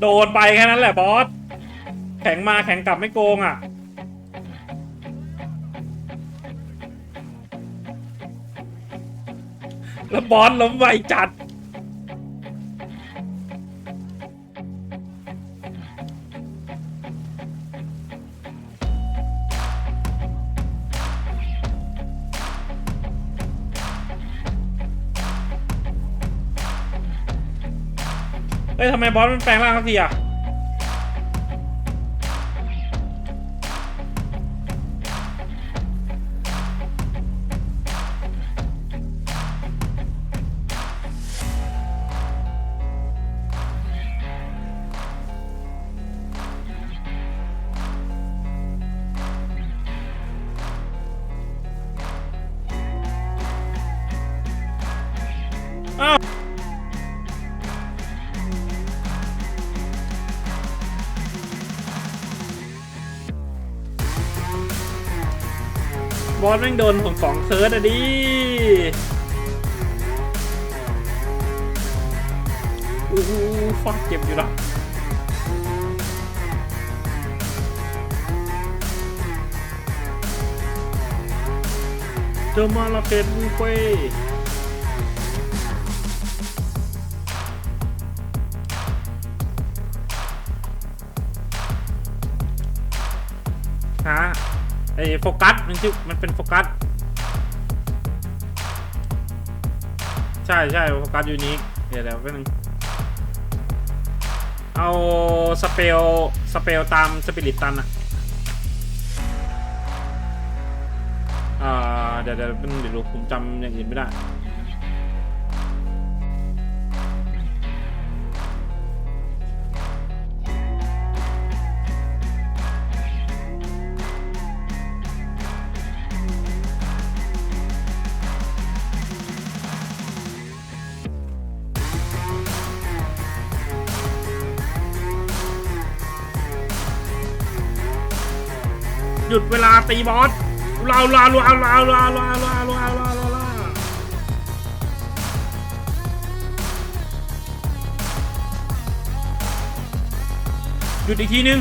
โดนไปแค่นั้นแหละบอส แข็งมาแข็งกลับไม่โกงอะ แล้วบอสล้มไวจัด ฮ้ยทำไมบอสมันแปลงร่างสักทีอะ อสแม่งโดนผมสองเคิร์ดอะดิอู้หูฟาดเจ็บอยู่ละเจอมาลาเกตบุฟเฟ่ โฟกัสมันชื่อมันเป็นโฟกัส ใช่ใช่โฟกัสยูนิคเดี๋ยวเดี๋ยวแป๊บนึงเอาสเปลสเปลตามสปิริตตันอะอ่าเดี๋ยวเดี๋ยวเดี๋ยวดูผมจำอย่างอื่นไม่ได้ ตีบอสลาลาลาลาลาลาลาลาลาลาลาหยุดอีกทีนึง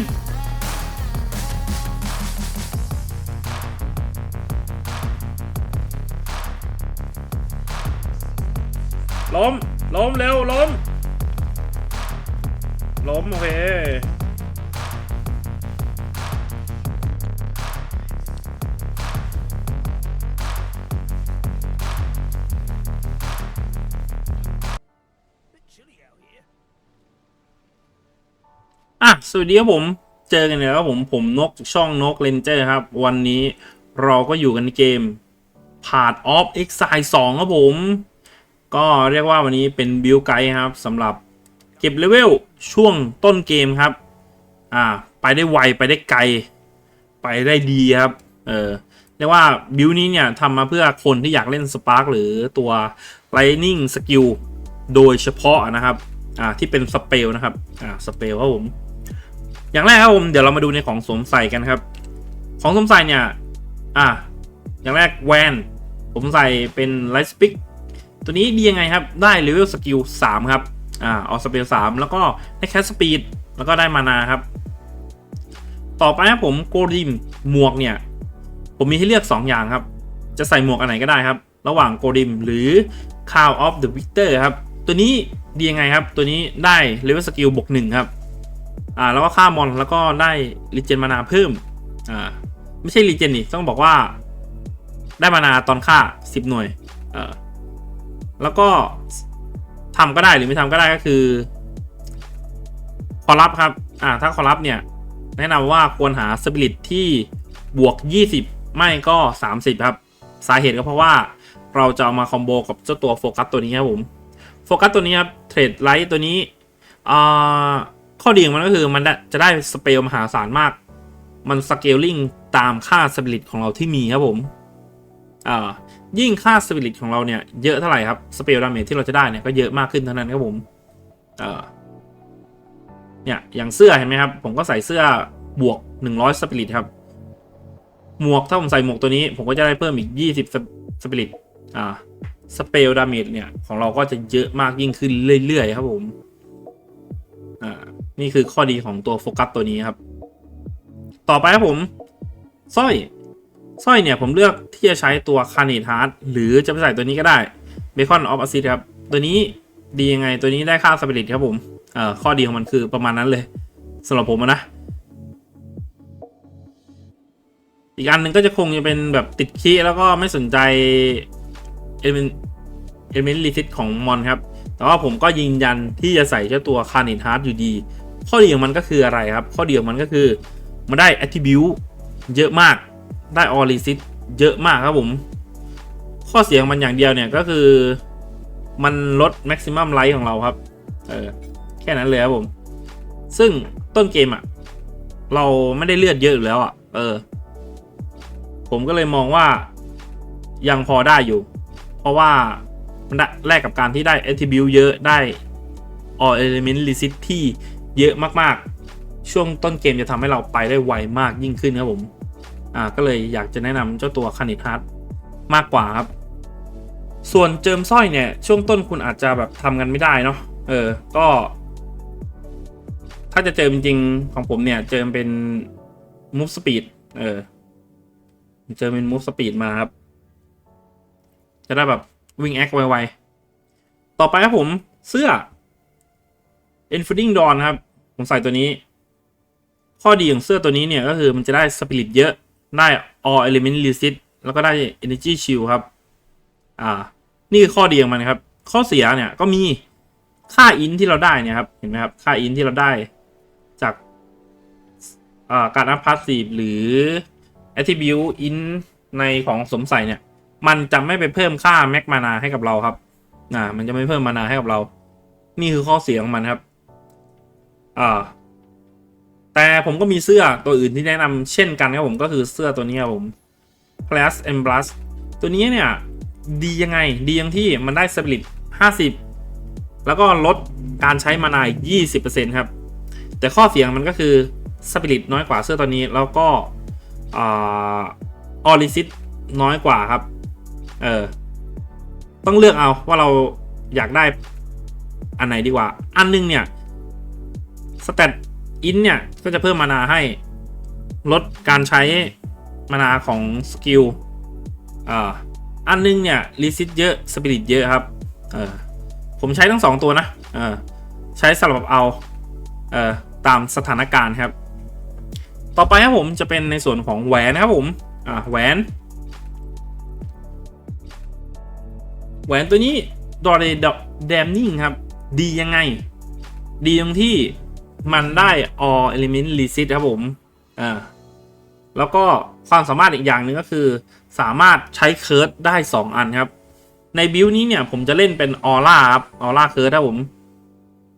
ล้มล้มเร็วล้มล้มโอเค วัสดีครับผมเจอกันแล้วครับผมผมนกจากช่องนกเลนเจอร์ครับ วันนี้เราก็อยู่กันในเกม Part of Exile 2ครับผม ก็เรียกว่าวันนี้เป็นบิลไกด์ครับสำหรับเก็บเลเวลช่วงต้นเกมครับ อ่า ไปได้ไวไปได้ไกล ไปได้ดีครับ เออเรียกว่าบิลนี้เนี่ยทำมาเพื่อคนที่อยากเล่นสปาร์กหรือตัว Lightning Skill โดยเฉพาะนะครับ อ่าที่เป็นสเปลนะครับ อ่าสเปลครับผม อย่างแรกครับผมเดี๋ยวเรามาดูในของสวมใส่กันครับ ของสวมใส่เนี่ย อ่าอย่างแรกแวนผมใส่เป็นไลท์สปิกตัวนี้ดียังไงครับ ได้เลเวลสกิล3ครับ อ่าเอาสเปล3แล้วก็ได้แคสสปีดแล้วก็ได้มานาครับ ต่อไปครับผมโกดิมหมวกเนี่ย ผมมีให้เลือก 2 อย่างครับ จะใส่หมวกอันไหนก็ได้ครับ ระหว่างโกดิมหรือ Call of the Victor ครับ ตัวนี้ดียังไงครับ ตัวนี้ได้เลเวลสกิลบวก1ครับ อ่าแล้วก็ฆ่ามอนแล้วก็ได้รีเจนมานาเพิ่มอ่าไม่ใช่รีเจนนี่ต้องบอกว่า ได้มานาตอนฆ่า 10 หน่วยเออแล้วก็ทำก็ได้หรือไม่ทำก็ได้ก็คือคอรับครับ อ่า ถ้าคอรับเนี่ย แนะนำว่าควรหาสปิริตที่บวก 20 ไม่ก็ 30 ครับ สาเหตุก็เพราะว่าเราจะเอามาคอมโบกับเจ้าตัวโฟกัสตัวนี้ครับผม โฟกัสตัวนี้ครับ เทรดไลท์ตัวนี้ อ่า ข้อดีของมันก็คือมันจะได้สเปลมหาศาลมาก มันสเกลลิงตามค่าสปิริตของเราที่มีครับผมอ่ายิ่งค่าสปิริตของเราเนี่ยเยอะเท่าไหร่ครับสเปลดาเมจที่เราจะได้เนี่ยก็เยอะมากขึ้นเท่านั้นครับผมเอ่อเนี่ยอย่างเสื้อเห็นไหมครับ ผมก็ใส่เสื้อบวก100สปิริตครับ หมวกถ้าผมใส่หมวกตัวนี้ ผมก็จะได้เพิ่มอีก20สปิริตอ่าสเปลดาเมจเนี่ยของเราก็จะเยอะมากยิ่งขึ้นเรื่อยๆครับผมอ นี่คือข้อดีของตัวโฟกัสตัวนี้ครับ ต่อไปครับผมสร้อยสร้อยเนี่ยผมเลือกที่จะใช้ตัวคาร์เนตฮาร์ดหรือจะไปใส่ตัวนี้ก็ได้เบคอนออฟอ s ซิ t ครับ ตัวนี้ดียังไงตัวนี้ได้ค่าสปิริตครับผมเอ่อข้อดีของมันคือประมาณนั้นเลยสำหรับผมนะ อีกอันหนึ่งก็จะคงจะเป็นแบบติดคีย์แล้วก็ไม่สนใจเอ e เมนเอ e เมนลิซิตของมอนครับ แต่ว่าผมก็ยืนยันที่จะใส่เจ้าตัวคาร์เนตฮาร์ดอยู่ดี ข้อดีของมันก็คืออะไรครับ ข้อดีของมันก็คือ มันได้ attribute เยอะมาก ได้ all resist เยอะมากครับผม ข้อเสียของมันอย่างเดียวเนี่ยก็คือ มันลด maximum life ของเราครับ เออ แค่นั้นเลยครับผม ซึ่งต้นเกมอะเราไม่ได้เลือดเยอะอยู่แล้วอะเออ ผมก็เลยมองว่ายังพอได้อยู่ เพราะว่ามันด้แลกกับการที่ได้ attribute เยอะได้ all element resist ที่ เยอะมากๆ ช่วงต้นเกมจะทำให้เราไปได้ไวมากยิ่งขึ้นครับผม อ่าก็เลยอยากจะแนะนำเจ้าตัวคานิทัสมากกว่าครับ ส่วนเจิมสร้อยเนี่ย ช่วงต้นคุณอาจจะแบบทำกันไม่ได้เนาะเออ ก็ ถ้าจะเจิมจริงๆของผมเนี่ย เจิมเป็น move speed เออเจอเป็น move speed มาครับ จะได้แบบวิ่งแอคไวๆ ต่อไปครับผมเสื้อ Enfading Dawn ครับ ผมใส่ตัวนี้ ข้อดีของเสื้อตัวนี้เนี่ยก็คือมันจะได้ Spirit เยอะ ได้ All Element Resist แล้วก็ได้ Energy Shield ครับ อ่า นี่คือข้อดีของมันครับ ข้อเสียเนี่ยก็มีค่าอินที่เราได้เนี่ยครับ เห็นไหมครับ ค่าอินที่เราได้จากอ่าการอัพพาสซีฟหรือ attribute in ในของสมใส่เนี่ย มันจะไม่ไปเพิ่มค่าแม็กมานาให้กับเราครับ อ่า มันจะไม่เพิ่มมานาให้กับเรา นี่คือข้อเสียของมันครับ อ่าแต่ผมก็มีเสื้อตัวอื่นที่แนะนำเช่นกันครับผมก็คือเสื้อตัวนี้ครับผม plus and plus ตัวนี้เนี่ย ดียังไง ดียังที่มันได้สปิริต50 แล้วก็ลดการใช้มานาอีก20%ครับ แต่ข้อเสียงมันก็คือสปิริตน้อยกว่าเสื้อตัวนี้ แล้วก็ออริซิตน้อยกว่าครับ เออ ต้องเลือกเอาว่าเราอยากได้อันไหนดีกว่า อันนึงเนี่ย สเตตอินเนี่ยก็จะเพิ่มมานาให้ ลดการใช้มานาของสกิลอ่าอันนึงเนี่ยรีซิตเยอะสปิริตเยอะครับเออผมใช้ทั้งสองตัวนะเออใช้สลับเอาเออตามสถานการณ์ครับ ต่อไปครับผมจะเป็นในส่วนของแหวนนะครับผมอ่าแหวนแหวนตัวนี้ดอเรดมนิ่งครับ ดียังไง ดีตรงที่ มันได้ all element reset ครับผมอ่าแล้วก็ความสามารถอีกอย่างหนึ่งก็คือ สามารถใช้เคิร์ดได้ 2 อันครับ ในบิลนี้เนี่ยผมจะเล่นเป็นออร่าครับออร่าเคิร์ดครับผม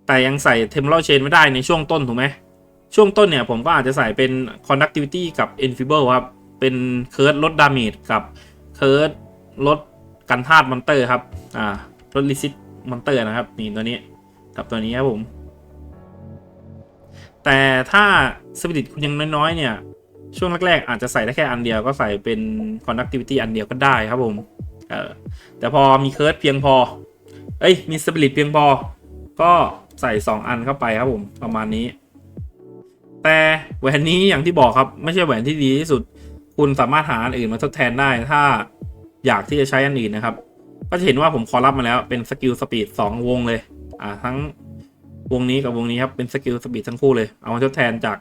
แต่ยังใส่เทมเพลเชนไม่ได้ในช่วงต้นถูกไหมช่วงต้นเนี่ยผมก็อาจจะใส่เป็น conductivity กับ enfeeble ครับ เป็นเคิร์ดลดดาเมจกับเคิร์ดลดกันธาตุมอนเตอร์ครับ อ่าลดลิซิตมอนเตอร์นะครับ นี่ตัวนี้ กับตัวนี้ครับผม แต่ถ้าสปิริตคุณยังน้อยๆ เนี่ย ช่วงแรกๆ อาจจะใส่ได้แค่อันเดียวก็ใส่เป็น conductivity อันเดียวก็ได้ครับผมเออแต่พอมีเคิร์ดเพียงพอ เอ้ย มีสปิริตเพียงพอ ก็ใส่ 2 อันเข้าไปครับผมประมาณนี้ แต่แหวนนี้อย่างที่บอกครับไม่ใช่แหวนที่ดีที่สุด คุณสามารถหาอันอื่นมาทดแทนได้ถ้าอยากที่จะใช้อันอื่นนะครับ ก็จะเห็นว่าผมขอรับมาแล้วเป็นสกิลสปีดสองวงเลย อ่าทั้ง วงนี้กับวงนี้ครับ เป็นสกิลสปีดทั้งคู่เลย เอามาทดแทนจาก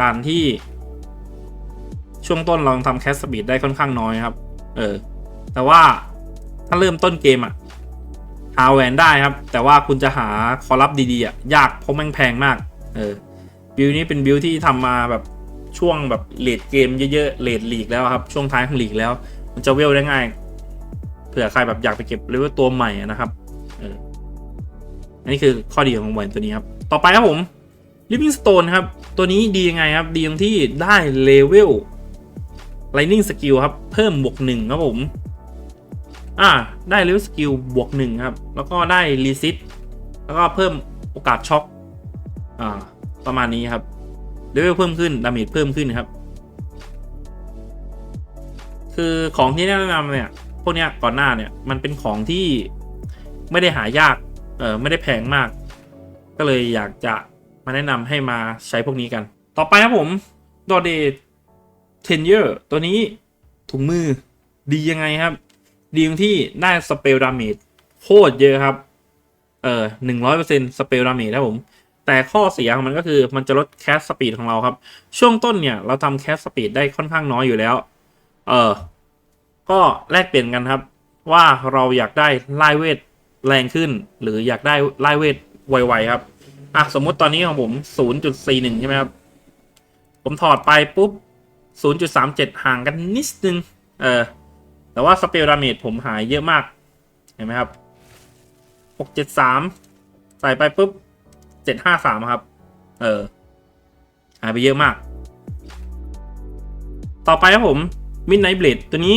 การที่ ช่วงต้นเราทำแคสสปีดได้ค่อนข้างน้อยครับ เออ แต่ว่าถ้าเริ่มต้นเกมอะหาแหวนได้ครับ แต่ว่าคุณจะหาคอรับดีๆอะยากเพราะแม่งแพงมาก เออ บิลนี้เป็นบิลที่ทำมาแบบช่วงแบบเลดเกมเยอะๆเลดลีกแล้วครับ ช่วงท้ายของลีกแล้ว มันจะเวลได้ง่าย เผื่อใครแบบอยากไปเก็บเลเวลตัวใหม่นะครับ อันนี้คือข้อดีของแหวนตัวนี้ครับ ต่อไปครับผม Living Stone ครับ ตัวนี้ดียังไงครับ ดีตรงที่ได้เลเวล Lightning Skill ครับ เพิ่มบวกหนึ่งครับผม อ่า ได้เลเวลสกิลบวกหนึ่งครับ แล้วก็ได้รีซิตแล้วก็เพิ่มโอกาสช็อค อ่า ประมาณนี้ครับ เลเวลเพิ่มขึ้น ดาเมจเพิ่มขึ้นครับ คือของที่แนะนำเนี่ย พวกเนี้ยก่อนหน้าเนี่ย มันเป็นของที่ไม่ได้หายาก เออไม่ได้แพงมาก ก็เลยอยากจะมาแนะนำให้มาใช้พวกนี้กัน ต่อไปครับผมดอเดเทนเยอร์ตัวนี้ถุงมือดียังไงครับ ดีตรงที่ได้สเปลดาเมจโคตรเยอะครับ เออหนึ่งร้อยเปอร์เซ็นต์สเปลดาเมจครับผม แต่ข้อเสียของมันก็คือมันจะลดแคสสปีดของเราครับ ช่วงต้นเนี่ย เราทำแคสสปีดได้ค่อนข้างน้อยอยู่แล้ว เออ ก็แลกเปลี่ยนกันครับ ว่าเราอยากได้ไล่เวท แรงขึ้น หรืออยากได้ไล่เวทไวๆครับอะสมมติตอนนี้ของผม 0.41 ใช่ไหมครับ ผมถอดไปปุ๊บ 0.37 ห่างกันนิดนึง เออ แต่ว่าสเปลดาเมจผมหายเยอะมาก เห็นไหมครับ 673 ใส่ไปปุ๊บ 753 ครับ เออ หายไปเยอะมาก ต่อไปครับผม Midnight Blade ตัวนี้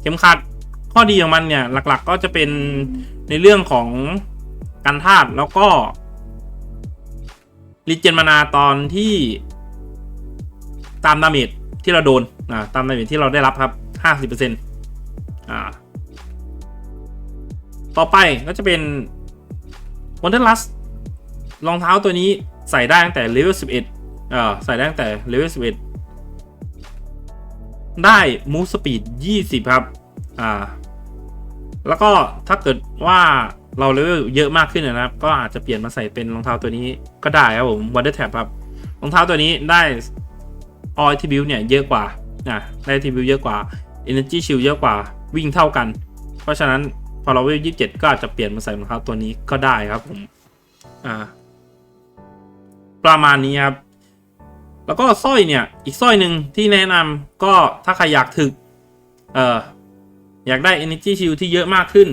เข็มขัด ข้อดีของมันเนี่ยหลักๆก็จะเป็นในเรื่องของการธาตุแล้วก็รีเจนมานาตอนที่ตามดาเมจที่เราโดนอ่าตามดาเมจที่เราได้รับครับ50%อ่าต่อไปก็จะเป็น Wanderlust รองเท้าตัวนี้ใส่ได้ตั้งแต่เลเวล11เอ่อใส่ได้ตั้งแต่เลเวล11ได้ move speed 20ครับ อ่า แล้วก็ถ้าเกิดว่าเราเลเวลเยอะมากขึ้นนะครับ ก็อาจจะเปลี่ยนมาใส่เป็นรองเท้าตัวนี้ก็ได้ครับผม Wonder Tap ครับรองเท้าตัวนี้ได้ All Attribute เนี่ยเยอะกว่าอะได้ Attribute เยอะกว่า Energy Shield เยอะกว่าวิ่งเท่ากัน เพราะฉะนั้นพอเราเลเวล27ก็อาจจะเปลี่ยนมาใส่รองเท้าตัวนี้ก็ได้ครับผมอ่าประมาณนี้ครับ แล้วก็สร้อยเนี่ย อีกสร้อยหนึ่งที่แนะนำก็ถ้าใครอยากถึก เอ่อ อยากได้ Energy Shield ที่เยอะมากขึ้น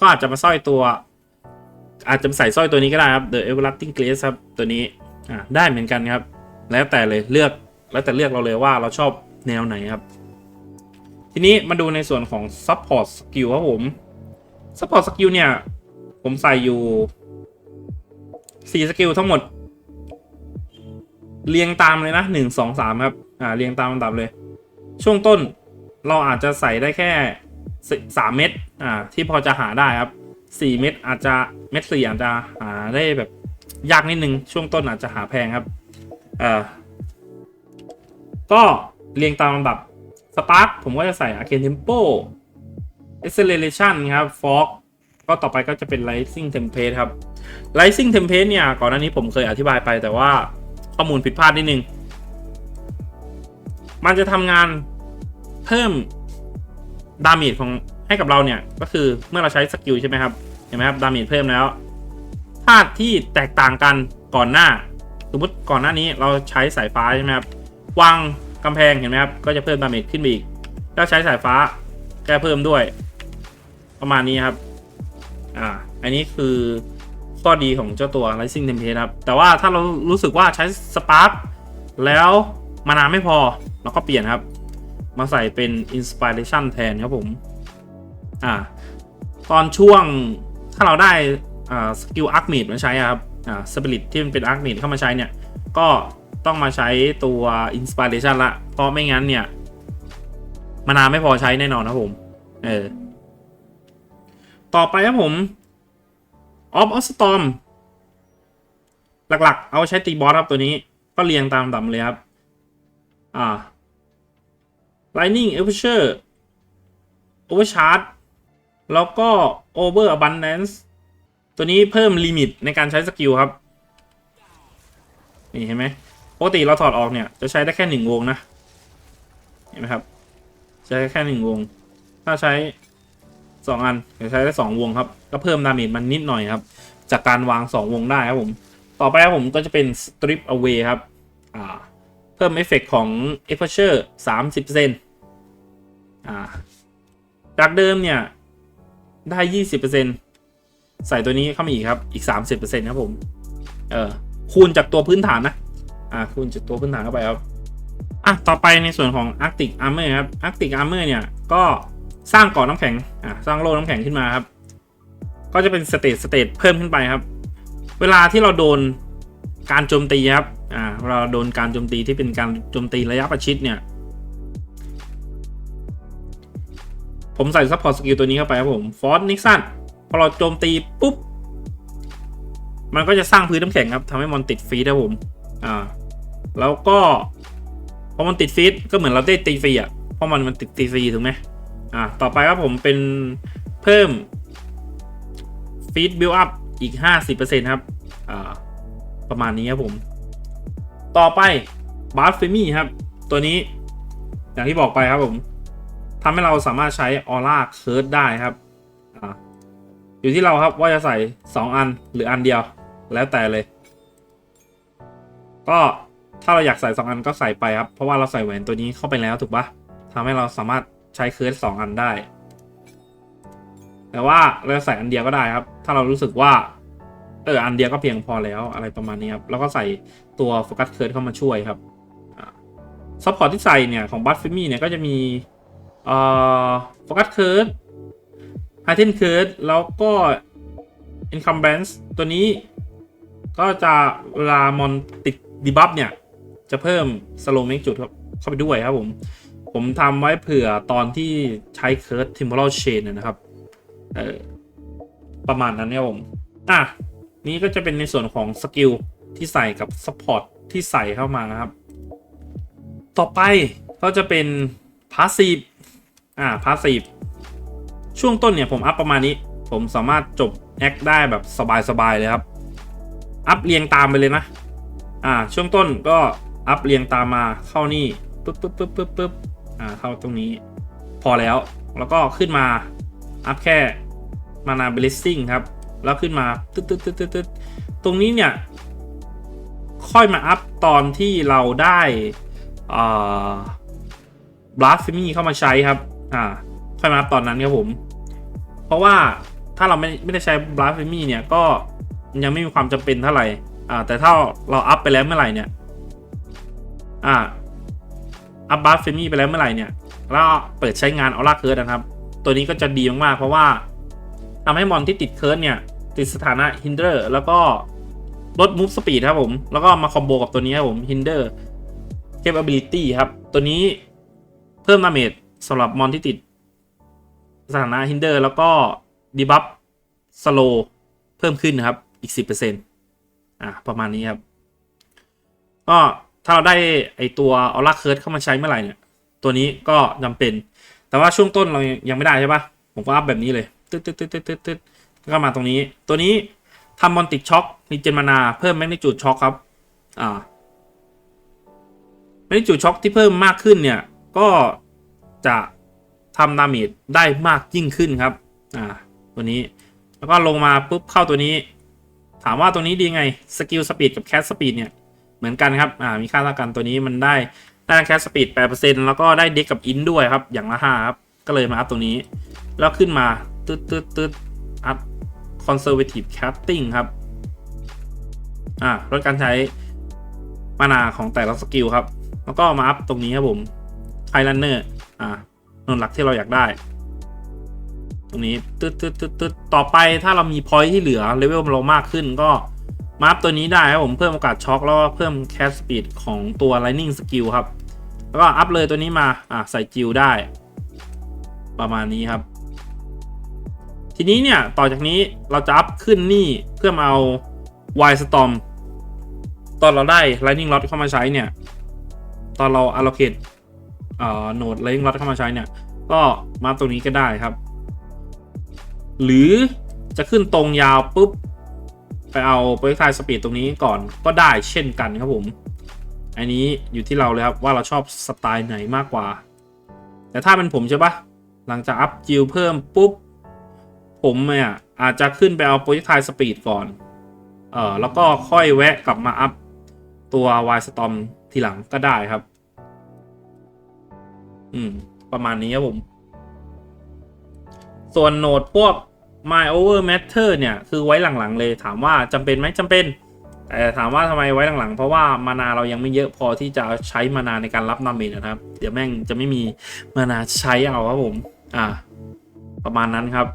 ก็อาจจะมาสร้อยตัว อาจจะใส่สร้อยตัวนี้ก็ได้ครับ The Everlasting Grace ครับ ตัวนี้อ่าได้เหมือนกันครับ แล้วแต่เลยเลือกแล้วแต่เลือกเราเลยว่าเราชอบแนวไหนครับ ทีนี้มาดูในส่วนของ Support Skill ครับผม Support Skill เนี่ย ผมใส่อยู่4สกิลทั้งหมด เรียงตามเลยนะหนึ่งสองสามครับ อ่าเรียงตามลำดับเลย ช่วงต้น เราอาจจะใส่ได้แค่สามเม็ดอ่าที่พอจะหาได้ครับสี่เม็ดอาจจะเม็ดสี่อาจจะหาได้แบบยากนิดนึงช่วงต้นอาจจะหาแพงครับเอ่อก็เรียงตามลำดับสปาร์คผมก็จะใส่ a r c a n e Tempo Acceleration ครับ Fog ก็ต่อไปก็จะเป็น Rising Template ครับ Rising Template เนี่ย ก่อนหน้านี้ผมเคยอธิบายไปแต่ว่าข้อมูลผิดพลาดนิดนึง มันจะทำงาน เพิ่มดาเมจของให้กับเราเนี่ย ก็คือเมื่อเราใช้สกิลใช่ไหมครับ เห็นไหมครับดาเมจเพิ่มแล้วธาตุที่แตกต่างกันก่อนหน้า สมมติก่อนหน้านี้เราใช้สายฟ้าใช่ไหมครับวางกำแพงเห็นไหมครับก็จะเพิ่มดาเมจขึ้นไปอีกถ้าใช้สายฟ้าก็เพิ่มด้วย ประมาณนี้ครับ อ่า อันนี้คือข้อดีของเจ้าตัว Rising Template ครับ แต่ว่าถ้าเรารู้สึกว่าใช้ Spark แล้วมานานไม่พอ เราก็เปลี่ยนครับ มาใส่เป็น Inspiration แทนครับผม อ่า ตอนช่วงถ้าเราได้อ่าสกิล Arc Mage มาใช้ครับ อ่า Spirit ที่มันเป็น Arc Mage เข้ามาใช้เนี่ย ก็ต้องมาใช้ตัว Inspiration ละ เพราะไม่งั้นเนี่ยมานานไม่พอใช้แน่นอนครับผม เออ ต่อไปครับผม Off of Storm หลักๆ เอาใช้ตีบอสครับตัวนี้ ก็เรียงตามลำดับเลยครับ อ่า Lightning Aperture Overcharge แล้วก็ Over Abundance ตัวนี้เพิ่มลิมิตในการใช้สกิลครับ นี่เห็นไหมปกติเราถอดออกเนี่ย จะใช้ได้แค่หนึ่งวงนะ เห็นไหมครับใช้แค่หนึ่งวง ถ้าใช้สองอันจะใช้ได้สองวงครับ ก็เพิ่มดาเมจมันนิดหน่อยครับ จากการวางสองวงได้ครับผม ต่อไปครับผมก็จะเป็น strip away ครับ อ่า เพิ่มเอฟเฟกของ aperture 30%อ่าจากเดิมเนี่ย ได้ 20%ใส่ตัวนี้เข้ามาอีกครับ อีก 30%ครับผม เออคูณจากตัวพื้นฐานนะ อ่า คูณจากตัวพื้นฐานเข้าไปครับ อะ ต่อไปในส่วนของ Arctic Armor ครับ Arctic Armor เนี่ย ก็สร้างกาะน้ำแข็ง อ่า สร้างโลกน้ำแข็งขึ้นมาครับ ก็จะเป็นสเตจสเตจเพิ่มขึ้นไปครับ เวลาที่เราโดนการโจมตีครับ อ่าเราโดนการโจมตีที่เป็นการโจมตีระยะประชิดเนี่ย ผมใส่ซัพพอร์ตสกิลตัวนี้เข้าไปครับผมฟอร์นิกซันพอเราโจมตีปุ๊บ มันก็จะสร้างพื้นน้ำแข็งครับทำให้มอนติดฟีดครับผมอ่าแล้วก็พอมันติดฟีดก็เหมือนเราได้ตีฟรีอะเพราะมันมันติดตีฟรีถูกไหมอ่าต่อไปครับผมเป็นเพิ่มฟีดบิลอัพอีก 50%ครับ อ่า ประมาณนี้ครับผม ต่อไปบาร์ฟมี่ครับ ตัวนี้อย่างที่บอกไปครับผมทำให้เราสามารถใช้ออร่าเคิร์ดได้ครับออยู่ที่เราครับว่าจะใส่ 2 อันหรืออันเดียวแล้วแต่เลย ก็ถ้าเราอยากใส่ 2 อันก็ใส่ไปครับ เพราะว่าเราใส่แหวนตัวนี้เข้าไปแล้วถูกปะทำให้เราสามารถใช้เคิร์ดสองอันได้ แต่ว่าเราใส่อันเดียวก็ได้ครับ ถ้าเรารู้สึกว่า เอออันเดียวก็เพียงพอแล้วอะไรประมาณนี้ครับ แล้วก็ใส่ตัวโฟกัสเคิร์ดเข้ามาช่วยครับซัพพอร์ตที่ใส่เนี่ย ของบัตฟิมี่เนี่ยก็จะมีเอ่อโฟกัสเคิร์ดไฮเทนเคิร์ดแล้วก็ Encumbrance ตัวนี้ก็จะเวลามอนติดดีบัฟเนี่ย จะเพิ่มสโลเมกจุดเข้าไปด้วยครับผม ผมทำไว้เผื่อตอนที่ใช้เคิร์ดทิมเบอร์เชนนะครับ เออประมาณนั้นเนี่ยผม อะ นี้ก็จะเป็นในส่วนของสกิลที่ใส่กับซัพพอร์ตที่ใส่เข้ามานะครับ ต่อไปก็จะเป็นพาสซีฟอ่าพาสซีฟช่วงต้นเนี่ยผมอัพประมาณนี้ ผมสามารถจบแอคได้แบบสบายๆเลยครับ อัพเรียงตามไปเลยนะ อ่า ช่วงต้นก็อัพเรียงตามมาเข้านี่ปึ๊บปึ๊บปึ๊บปึ๊บปึ๊บอ่าเข้าตรงนี้ พอแล้วแล้วก็ขึ้นมาอัพแค่มานาเบลซิ่งครับ แล้วขึ้นมาตึ๊ดตึ๊ดตึ๊ดตึ๊ดตึ๊ดตรงนี้เนี่ย ค่อยมาอัพตอนที่เราได้บลัฟฟิมี่เข้ามาใช้ครับ อ่า ค่อยมาอัพตอนนั้นครับผม เพราะว่าถ้าเราไม่ไม่ได้ใช้บลัฟฟิมี่เนี่ยก็ยังไม่มีความจำเป็นเท่าไหร่ อ่า แต่ถ้าเราอัพไปแล้วเมื่อไหร่เนี่ย อ่า อัพบลัฟฟิมี่ไปแล้วเมื่อไหร่เนี่ยแล้วเปิดใช้งานออร่าเคิร์ดนะครับ ตัวนี้ก็จะดีมากๆเพราะว่าทำให้มอนที่ติดเคิร์ดเนี่ย ติดสถานะ hinder แล้วก็ลด move speed ครับผม แล้วก็มาคอมโบกับตัวนี้ครับผม hinder capability ครับ ตัวนี้เพิ่ม damage สำหรับมอนที่ติดสถานะ hinder แล้วก็ debuff slow เพิ่มขึ้นนะครับ อีก 10%อะประมาณนี้ครับ ก็ถ้าเราได้ไอตัว aura curse เข้ามาใช้เมื่อไหร่เนี่ย ตัวนี้ก็จำเป็น แต่ว่าช่วงต้นเรายังไม่ได้ใช่ปะผมก็อัพแบบนี้เลย ตึ๊ดตึ๊ดตึ๊ดตึ๊ดตึ๊ด ก็มาตรงนี้ ตัวนี้ทำมอนติกช็อคมีเจนมานา เพิ่มแมกนิจูดช็อคครับ อ่าแมกนิจูดช็อคที่เพิ่มมากขึ้นเนี่ย ก็จะทำดาเมจได้มากยิ่งขึ้นครับ อ่า ตัวนี้ แล้วก็ลงมาปุ๊บเข้าตัวนี้ ถามว่าตัวนี้ดีไง สกิลสปีดกับแคสสปีดเนี่ย เหมือนกันครับ อ่า มีค่าเท่ากันตัวนี้มันได้ได้แคสสปีด8%แล้วก็ได้เด็กกับอินด้วยครับ อย่างละ5ครับ ก็เลยมาอัพตรงนี้ แล้วขึ้นมา ตึ๊ดตึ๊ดตึ๊ดอัพ conservative casting ครับ อ่าลดการใช้มานาของแต่ละสกิลครับ แล้วก็มาอัพตรงนี้ครับผมไฮลันเนอร์อ่านนหลักที่เราอยากได้ ตรงนี้ตึ๊ดตึ๊ดตึ๊ดตึ๊ดต่อไปถ้าเรามีพอยที่เหลือเลเวลเรามากขึ้นก็มาอัพตัวนี้ได้ครับผมเพิ่มโอกาสช็อคแล้วก็เพิ่มแคสสปีดของตัว lightning skill ครับ แล้วก็อัพเลยตัวนี้มาอ่าใส่จิวได้ ประมาณนี้ครับ ทีนี้เนี่ยต่อจากนี้เราจะอัพขึ้นนี่เพื่อมาเอา Y Storm ตอนเราได้ Lightning Rod เข้ามาใช้เนี่ย ตอนเรา allocate เอ่อ node Lightning Rod เข้ามาใช้เนี่ย ก็มาตรงนี้ก็ได้ครับ หรือจะขึ้นตรงยาวปุ๊บ ไปเอา projectile speed ตรงนี้ก่อนก็ได้เช่นกันครับผม อันนี้อยู่ที่เราเลยครับว่าเราชอบสไตล์ไหนมากกว่า แต่ถ้าเป็นผมใช่ปะหลังจากอัพจิลเพิ่มปุ๊บ ผมเนี่ยอาจจะขึ้นไปเอา projectile speed ก่อน เออแล้วก็ค่อยแวะกลับมาอัพตัว Y storm ทีหลังก็ได้ครับ อืม ประมาณนี้ครับผม ส่วนโหนดพวก my over matter เนี่ย คือไว้หลังๆเลยถามว่าจำเป็นไหมจำเป็น แต่ถามว่าทำไมไว้หลังๆ เพราะว่ามานาเรายังไม่เยอะพอที่จะใช้มานาในการรับนาเมจนะครับ เดี๋ยวแม่งจะไม่มีมานาใช้เอาครับผม อ่า ประมาณนั้นครับ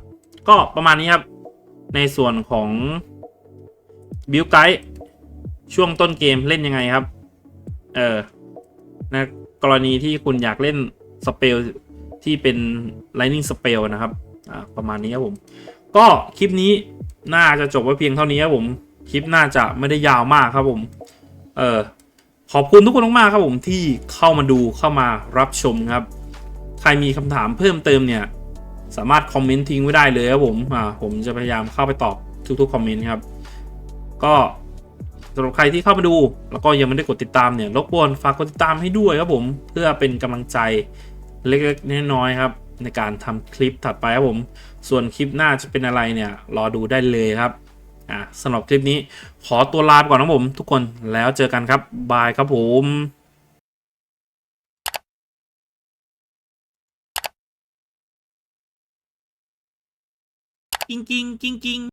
ก็ประมาณนี้ครับ ในส่วนของบิ l ไกด์ช่วงต้นเกมเล่นยังไงครับ เออนะกรณีที่คุณอยากเล่นสเปลที่เป็น Lightning Spell นะครับ อ่า ประมาณนี้ครับผม ก็คลิปนี้น่าจะจบไว้เพียงเท่านี้ครับผม คลิปน่าจะไม่ได้ยาวมากครับผม เออขอบคุณทุกคนมากๆครับผมที่เข้ามาดูเข้ามารับชมครับ ใครมีคำถามเพิ่มเติมเนี่ย สามารถคอมเมนต์ทิ้งไว้ได้เลยครับผมอ่าผมจะพยายามเข้าไปตอบทุกๆคอมเมนต์ครับ ก็สำหรับใครที่เข้ามาดู แล้วก็ยังไม่ได้กดติดตามเนี่ยรบกวนฝากกดติดตามให้ด้วยครับผมเพื่อเป็นกำลังใจเล็กๆน้อยๆครับ ในการทำคลิปถัดไปครับผม ส่วนคลิปหน้าจะเป็นอะไรเนี่ยรอดูได้เลยครับอะสำหรับคลิปนี้ขอตัวลาไปก่อนนะผม ทุกคนแล้วเจอกันครับบายครับผม กิ้งกิ้งกิ้งกิ้ง